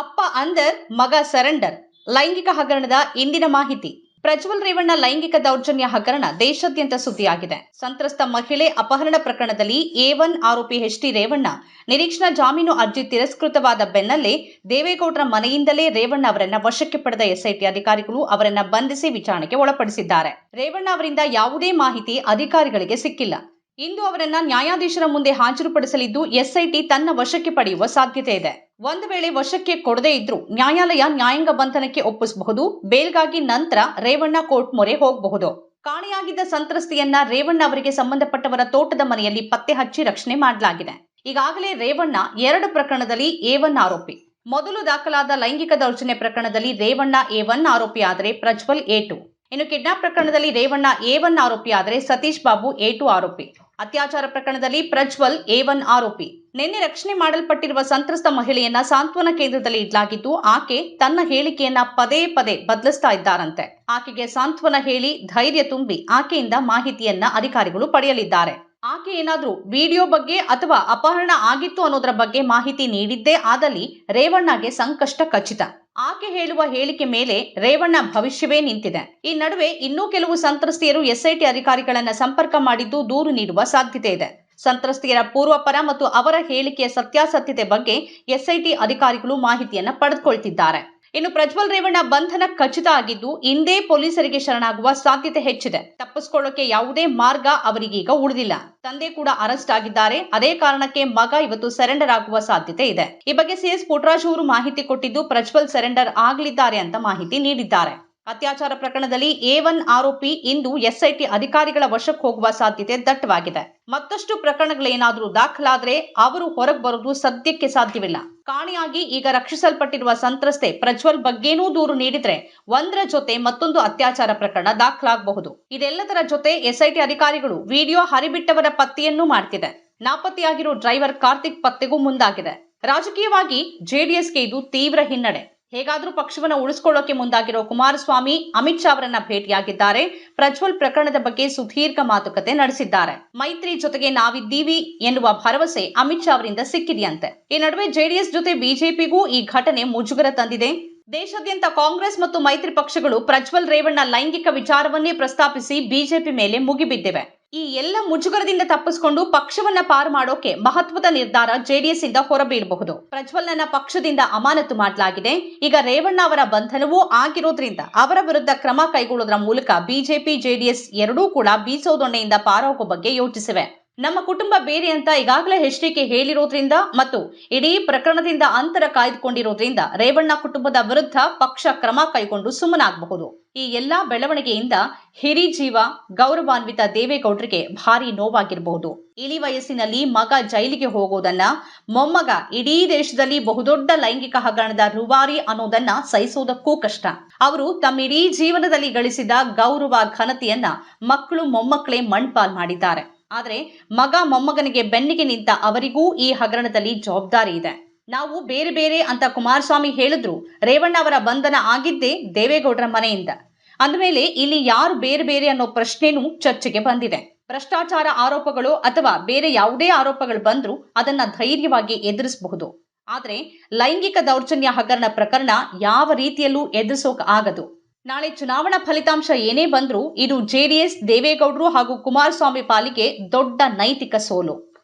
ಅಪ್ಪ ಅಂದರ್, ಮಗ ಸರೆಂಡರ್. ಲೈಂಗಿಕ ಹಗರಣದ ಇಂದಿನ ಮಾಹಿತಿ. ಪ್ರಜ್ವಲ್ ರೇವಣ್ಣ ಲೈಂಗಿಕ ದೌರ್ಜನ್ಯ ಹಗರಣ ದೇಶಾದ್ಯಂತ ಸುದ್ದಿಯಾಗಿದೆ. ಸಂತ್ರಸ್ತ ಮಹಿಳೆ ಅಪಹರಣ ಪ್ರಕರಣದಲ್ಲಿ ಎ ಒನ್ ಆರೋಪಿ ಎಚ್ ಟಿ ರೇವಣ್ಣ. ನಿರೀಕ್ಷಣಾ ಜಾಮೀನು ಅರ್ಜಿ ತಿರಸ್ಕೃತವಾದ ಬೆನ್ನಲ್ಲೇ ದೇವೇಗೌಡರ ಮನೆಯಿಂದಲೇ ರೇವಣ್ಣ ಅವರನ್ನ ವಶಕ್ಕೆ ಪಡೆದ ಎಸ್ಐಟಿ ಅಧಿಕಾರಿಗಳು ಅವರನ್ನ ಬಂಧಿಸಿ ವಿಚಾರಣೆಗೆ ಒಳಪಡಿಸಿದ್ದಾರೆ. ರೇವಣ್ಣ ಅವರಿಂದ ಯಾವುದೇ ಮಾಹಿತಿ ಅಧಿಕಾರಿಗಳಿಗೆ ಸಿಕ್ಕಿಲ್ಲ. ಇಂದು ಅವರನ್ನ ನ್ಯಾಯಾಧೀಶರ ಮುಂದೆ ಹಾಜರುಪಡಿಸಲಿದ್ದು ಎಸ್ಐಟಿ ತನ್ನ ವಶಕ್ಕೆ ಪಡೆಯುವ ಸಾಧ್ಯತೆ ಇದೆ. ಒಂದು ವೇಳೆ ವಶಕ್ಕೆ ಕೊಡದೇ ಇದ್ರೂ ನ್ಯಾಯಾಲಯ ನ್ಯಾಯಾಂಗ ಬಂಧನಕ್ಕೆ ಒಪ್ಪಿಸಬಹುದು. ಬೇಲ್ಗಾಗಿ ನಂತರ ರೇವಣ್ಣ ಕೋರ್ಟ್ ಮೊರೆ ಹೋಗಬಹುದು. ಕಾಣೆಯಾಗಿದ್ದ ಸಂತ್ರಸ್ತೆಯನ್ನ ರೇವಣ್ಣ ಅವರಿಗೆ ಸಂಬಂಧಪಟ್ಟವರ ತೋಟದ ಮನೆಯಲ್ಲಿ ಪತ್ತೆ ಹಚ್ಚಿ ರಕ್ಷಣೆ ಮಾಡಲಾಗಿದೆ. ಈಗಾಗಲೇ ರೇವಣ್ಣ ಎರಡು ಪ್ರಕರಣದಲ್ಲಿ ಏವನ್ ಆರೋಪಿ. ಮೊದಲು ದಾಖಲಾದ ಲೈಂಗಿಕ ದೌರ್ಜನ್ಯ ಪ್ರಕರಣದಲ್ಲಿ ರೇವಣ್ಣ ಎ ಒನ್ ಆರೋಪಿ ಆದರೆ ಪ್ರಜ್ವಲ್ ಎ ಟು. ಇನ್ನು ಕಿಡ್ನಾಪ್ ಪ್ರಕರಣದಲ್ಲಿ ರೇವಣ್ಣ ಎ ಒನ್ ಆರೋಪಿ ಆದರೆ ಸತೀಶ್ ಬಾಬು ಎ ಟು ಆರೋಪಿ. ಅತ್ಯಾಚಾರ ಪ್ರಕರಣದಲ್ಲಿ ಪ್ರಜ್ವಲ್ ಎ ಒನ್ ಆರೋಪಿ. ನಿನ್ನೆ ರಕ್ಷಣೆ ಮಾಡಲ್ಪಟ್ಟಿರುವ ಸಂತ್ರಸ್ತ ಮಹಿಳೆಯನ್ನ ಸಾಂತ್ವನ ಕೇಂದ್ರದಲ್ಲಿ ಇಡಲಾಗಿದ್ದು, ಆಕೆ ತನ್ನ ಹೇಳಿಕೆಯನ್ನ ಪದೇ ಪದೇ ಬದಲಿಸ್ತಾ ಇದ್ದಾರಂತೆ. ಆಕೆಗೆ ಸಾಂತ್ವನ ಹೇಳಿ ಧೈರ್ಯ ತುಂಬಿ ಆಕೆಯಿಂದ ಮಾಹಿತಿಯನ್ನ ಅಧಿಕಾರಿಗಳು ಪಡೆಯಲಿದ್ದಾರೆ. ಆಕೆ ಏನಾದ್ರೂ ವಿಡಿಯೋ ಬಗ್ಗೆ ಅಥವಾ ಅಪಹರಣ ಆಗಿತ್ತು ಅನ್ನೋದರ ಬಗ್ಗೆ ಮಾಹಿತಿ ನೀಡಿದ್ದೇ ಆದಲ್ಲಿ ರೇವಣ್ಣಗೆ ಸಂಕಷ್ಟ ಖಚಿತ. ಆಕೆ ಹೇಳುವ ಹೇಳಿಕೆ ಮೇಲೆ ರೇವಣ್ಣ ಭವಿಷ್ಯವೇ ನಿಂತಿದೆ. ಈ ನಡುವೆ ಇನ್ನೂ ಕೆಲವು ಸಂತ್ರಸ್ತೆಯರು ಎಸ್ಐಟಿ ಅಧಿಕಾರಿಗಳನ್ನ ಸಂಪರ್ಕ ಮಾಡಿದ್ದು ದೂರು ನೀಡುವ ಸಾಧ್ಯತೆ ಇದೆ. ಸಂತ್ರಸ್ತೆಯರ ಪೂರ್ವಪರ ಮತ್ತು ಅವರ ಹೇಳಿಕೆಯ ಸತ್ಯಾಸತ್ಯತೆ ಬಗ್ಗೆ ಎಸ್ಐಟಿ ಅಧಿಕಾರಿಗಳು ಮಾಹಿತಿಯನ್ನ ಪಡೆದುಕೊಳ್ತಿದ್ದಾರೆ. ಇನ್ನು ಪ್ರಜ್ವಲ್ ರೇವಣ್ಣ ಬಂಧನ ಖಚಿತ ಆಗಿದ್ದು ಇಂದೇ ಪೊಲೀಸರಿಗೆ ಶರಣಾಗುವ ಸಾಧ್ಯತೆ ಹೆಚ್ಚಿದೆ. ತಪ್ಪಿಸಿಕೊಳ್ಳೋಕೆ ಯಾವುದೇ ಮಾರ್ಗ ಅವರಿಗೀಗ ಉಳಿದಿಲ್ಲ. ತಂದೆ ಕೂಡ ಅರೆಸ್ಟ್ ಆಗಿದ್ದಾರೆ. ಅದೇ ಕಾರಣಕ್ಕೆ ಮಗ ಇವತ್ತು ಸರೆಂಡರ್ ಆಗುವ ಸಾಧ್ಯತೆ ಇದೆ. ಈ ಬಗ್ಗೆ ಸಿಎಸ್ ಪುಟ್ರಾಜ್ ಅವರು ಮಾಹಿತಿ ಕೊಟ್ಟಿದ್ದು, ಪ್ರಜ್ವಲ್ ಸರೆಂಡರ್ ಆಗಲಿದ್ದಾರೆ ಅಂತ ಮಾಹಿತಿ ನೀಡಿದ್ದಾರೆ. ಅತ್ಯಾಚಾರ ಪ್ರಕರಣದಲ್ಲಿ ಎ ಒನ್ ಆರೋಪಿ ಇಂದು ಎಸ್ಐಟಿ ಅಧಿಕಾರಿಗಳ ವಶಕ್ಕೆ ಹೋಗುವ ಸಾಧ್ಯತೆ ದಟ್ಟವಾಗಿದೆ. ಮತ್ತಷ್ಟು ಪ್ರಕರಣಗಳೇನಾದರೂ ದಾಖಲಾದ್ರೆ ಅವರು ಹೊರಗೆ ಬರೋದು ಸದ್ಯಕ್ಕೆ ಸಾಧ್ಯವಿಲ್ಲ. ಕಾಣೆಯಾಗಿ ಈಗ ರಕ್ಷಿಸಲ್ಪಟ್ಟಿರುವ ಸಂತ್ರಸ್ತೆ ಪ್ರಜ್ವಲ್ ಬಗ್ಗೆನೂ ದೂರು ನೀಡಿದ್ರೆ ಒಂದರ ಜೊತೆ ಮತ್ತೊಂದು ಅತ್ಯಾಚಾರ ಪ್ರಕರಣ ದಾಖಲಾಗಬಹುದು. ಇದೆಲ್ಲದರ ಜೊತೆ ಎಸ್ಐಟಿ ಅಧಿಕಾರಿಗಳು ವಿಡಿಯೋ ಹರಿಬಿಟ್ಟವರ ಪತ್ತೆಯನ್ನೂ ಮಾಡ್ತಿದೆ. ನಾಪತ್ತೆಯಾಗಿರೋ ಡ್ರೈವರ್ ಕಾರ್ತಿಕ್ ಪತ್ತೆಗೂ ಮುಂದಾಗಿದೆ. ರಾಜಕೀಯವಾಗಿ ಜೆಡಿಎಸ್ಗೆ ಇದು ತೀವ್ರ ಹಿನ್ನಡೆ. ಹೇಗಾದ್ರೂ ಪಕ್ಷವನ್ನು ಉಳಿಸ್ಕೊಳ್ಳೋಕೆ ಮುಂದಾಗಿರೋ ಕುಮಾರಸ್ವಾಮಿ, ಅಮಿತ್ ಶಾ ಅವರನ್ನ ಭೇಟಿಯಾಗಿದ್ದಾರೆ. ಪ್ರಜ್ವಲ್ ಪ್ರಕರಣದ ಬಗ್ಗೆ ಸುದೀರ್ಘ ಮಾತುಕತೆ ನಡೆಸಿದ್ದಾರೆ. ಮೈತ್ರಿ ಜೊತೆಗೆ ನಾವಿದ್ದೀವಿ ಎನ್ನುವ ಭರವಸೆ ಅಮಿತ್ ಶಾ ಅವರಿಂದ ಸಿಕ್ಕಿದೆಯಂತೆ. ಈ ನಡುವೆ ಜೆಡಿಎಸ್ ಜೊತೆ ಬಿಜೆಪಿಗೂ ಈ ಘಟನೆ ಮುಜುಗರ ತಂದಿದೆ. ದೇಶಾದ್ಯಂತ ಕಾಂಗ್ರೆಸ್ ಮತ್ತು ಮೈತ್ರಿ ಪಕ್ಷಗಳು ಪ್ರಜ್ವಲ್ ರೇವಣ್ಣ ಲೈಂಗಿಕ ವಿಚಾರವನ್ನೇ ಪ್ರಸ್ತಾಪಿಸಿ ಬಿಜೆಪಿ ಮೇಲೆ ಮುಗಿಬಿದ್ದಿವೆ. ಈ ಎಲ್ಲ ಮುಜುಗರದಿಂದ ತಪ್ಪಿಸಿಕೊಂಡು ಪಕ್ಷವನ್ನ ಪಾರು ಮಾಡೋಕೆ ಮಹತ್ವದ ನಿರ್ಧಾರ ಜೆಡಿಎಸ್ ಇಂದ ಹೊರಬೀಳಬಹುದು. ಪ್ರಜ್ವಲ್ನ ಪಕ್ಷದಿಂದ ಅಮಾನತು ಮಾಡಲಾಗಿದೆ. ಈಗ ರೇವಣ್ಣ ಅವರ ಬಂಧನವೂ ಆಗಿರೋದ್ರಿಂದ ಅವರ ವಿರುದ್ಧ ಕ್ರಮ ಕೈಗೊಳ್ಳೋದ್ರ ಮೂಲಕ ಬಿಜೆಪಿ, ಜೆಡಿಎಸ್ ಎರಡೂ ಕೂಡ ಬೀಸೋದೊಣ್ಣೆಯಿಂದ ಪಾರಾಗೋ ಬಗ್ಗೆ ಯೋಚಿಸಿವೆ. ನಮ್ಮ ಕುಟುಂಬ ಬೇರೆ ಅಂತ ಈಗಾಗಲೇ ಎಚ್ಡಿಕೆ ಹೇಳಿರೋದ್ರಿಂದ ಮತ್ತು ಇಡೀ ಪ್ರಕರಣದಿಂದ ಅಂತರ ಕಾಯ್ದುಕೊಂಡಿರೋದ್ರಿಂದ ರೇವಣ್ಣ ಕುಟುಂಬದ ವಿರುದ್ಧ ಪಕ್ಷ ಕ್ರಮ ಕೈಗೊಂಡು ಸುಮ್ಮನಾಗಬಹುದು. ಈ ಎಲ್ಲ ಬೆಳವಣಿಗೆಯಿಂದ ಹಿರಿ ಜೀವ ಗೌರವಾನ್ವಿತ ದೇವೇಗೌಡರಿಗೆ ಭಾರಿ ನೋವಾಗಿರಬಹುದು ಇಳಿ ವಯಸ್ಸಿನಲ್ಲಿ ಮಗ ಜೈಲಿಗೆ ಹೋಗೋದನ್ನ, ಮೊಮ್ಮಗ ಇಡೀ ದೇಶದಲ್ಲಿ ಬಹುದೊಡ್ಡ ಲೈಂಗಿಕ ಹಗರಣದ ರುವಾರಿ ಅನ್ನೋದನ್ನ ಸಹಿಸೋದಕ್ಕೂ ಕಷ್ಟ. ಅವರು ತಮ್ಮ ಇಡೀ ಜೀವನದಲ್ಲಿ ಗಳಿಸಿದ ಗೌರವ ಘನತೆಯನ್ನ ಮಕ್ಕಳು ಮೊಮ್ಮಕ್ಕಳೇ ಮಣ್ಪಾಲ್ ಮಾಡಿದ್ದಾರೆ. ಆದರೆ ಮಗ ಮೊಮ್ಮಗನಿಗೆ ಬೆನ್ನಿಗೆ ನಿಂತ ಅವರಿಗೂ ಈ ಹಗರಣದಲ್ಲಿ ಜವಾಬ್ದಾರಿ ಇದೆ. ನಾವು ಬೇರೆ ಬೇರೆ ಅಂತ ಕುಮಾರಸ್ವಾಮಿ ಹೇಳಿದ್ರು ರೇವಣ್ಣ ಅವರ ಬಂಧನ ಆಗಿದ್ದೇ ದೇವೇಗೌಡರ ಮನೆಯಿಂದ. ಅಂದಮೇಲೆ ಇಲ್ಲಿ ಯಾರು ಬೇರೆ ಬೇರೆ ಅನ್ನೋ ಪ್ರಶ್ನೆನೂ ಚರ್ಚೆಗೆ ಬಂದಿದೆ. ಭ್ರಷ್ಟಾಚಾರ ಆರೋಪಗಳು ಅಥವಾ ಬೇರೆ ಯಾವುದೇ ಆರೋಪಗಳು ಬಂದ್ರೂ ಅದನ್ನ ಧೈರ್ಯವಾಗಿ ಎದುರಿಸಬಹುದು. ಆದ್ರೆ ಲೈಂಗಿಕ ದೌರ್ಜನ್ಯ ಹಗರಣ ಪ್ರಕರಣ ಯಾವ ರೀತಿಯಲ್ಲೂ ಎದುರಿಸೋಕ್ ಆಗದು. ನಾಳೆ ಚುನಾವಣಾ ಫಲಿತಾಂಶ ಏನೇ ಬಂದ್ರೂ ಇದು ಜೆಡಿಎಸ್ ದೇವೇಗೌಡರು ಹಾಗೂ ಕುಮಾರಸ್ವಾಮಿ ಪಾಲಿಗೆ ದೊಡ್ಡ ನೈತಿಕ ಸೋಲು.